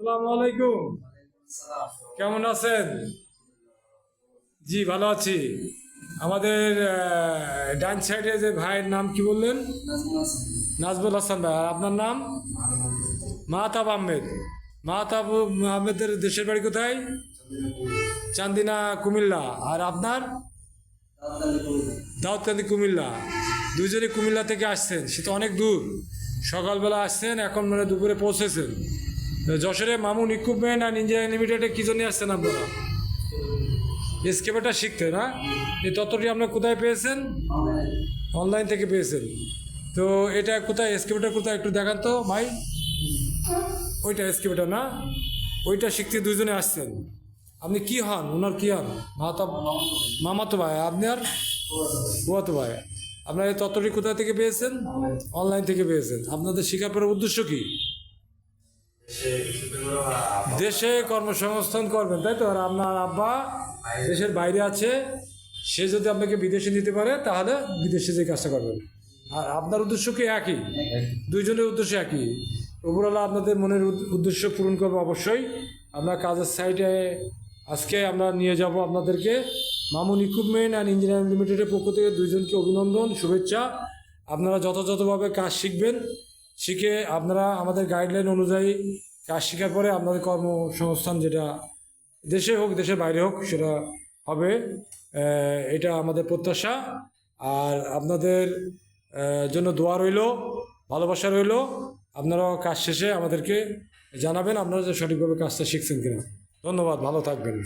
আসসালামু আলাইকুম। কেমন আছেন? জি, ভালো আছি। আমাদের ডান সাইডে যে ভাইয়ের নাম কি বললেন? নাজবুল হাসান ভাই। আর আপনার নাম? মাহতাব আহমেদ। মাহতাব আহমেদের দেশের বাড়ি কোথায়? চান্দিনা, কুমিল্লা। আর আপনার? দাউদকান্দি, কুমিল্লা। দুজনে কুমিল্লা থেকে আসছেন। সে তো অনেক দূর। সকালবেলা আসছেন, এখন মানে দুপুরে পৌঁছেছেন। যশোরে মামুন ইকুইপমেন্ট অ্যান্ড ইঞ্জিনিয়ারিং লিমিটেডে কী জন্য আসছেন আপনারা? এসকেপেটা শিখতে, না? এই তত্ত্বটি আপনার কোথায় পেয়েছেন? অনলাইন থেকে পেয়েছেন। তো এটা কোথায় এসকেপেটা কোথায় একটু দেখান তো, ভাই। ওইটা এসকেপেটা না? ওইটা শিখতে দুজনে আসছেন। আপনি কি হন? ওনার কি হন? মাতা মামাতো ভাই আপনি আর বুয়াতো ভাই। আপনার এই তত্ত্বটি কোথা থেকে পেয়েছেন? অনলাইন থেকে পেয়েছেন। আপনাদের পরের উদ্দেশ্য কি? দেশে কর্মসংস্থান করবেন, তাই তো? আর আপনার আব্বা দেশের বাইরে আছে, সে যদি আপনাকে বিদেশে নিতে পারে, তাহলে বিদেশে যে কাজটা করবেন। আর আপনার উদ্দেশ্য কি একই? দুইজনের উদ্দেশ্য একই। উপরওয়ালা আপনাদের মনের উদ্দেশ্য পূরণ করব অবশ্যই। আপনার কাজের সাইডে আজকে আমরা নিয়ে যাব আপনাদেরকে মামুন ইকুইপমেন্ট অ্যান্ড ইঞ্জিনিয়ারিং লিমিটেডের পক্ষ থেকে দুইজনকে অভিনন্দন, শুভেচ্ছা। আপনারা যথাযথভাবে কাজ শিখবেন। শিখে আপনারা আমাদের গাইডলাইন অনুযায়ী কাজ শেখার পরে আপনাদের কর্মসংস্থান যেটা দেশে হোক, দেশের বাইরে হোক, সেটা হবে এটা আমাদের প্রত্যাশা। আর আপনাদের জন্য দোয়া রইল, ভালোবাসা রইল। আপনারাও কাজ শেষে আমাদেরকে জানাবেন, আপনারা যে সঠিকভাবে কাজটা শিখছেন কিনা। ধন্যবাদ, ভালো থাকবেন।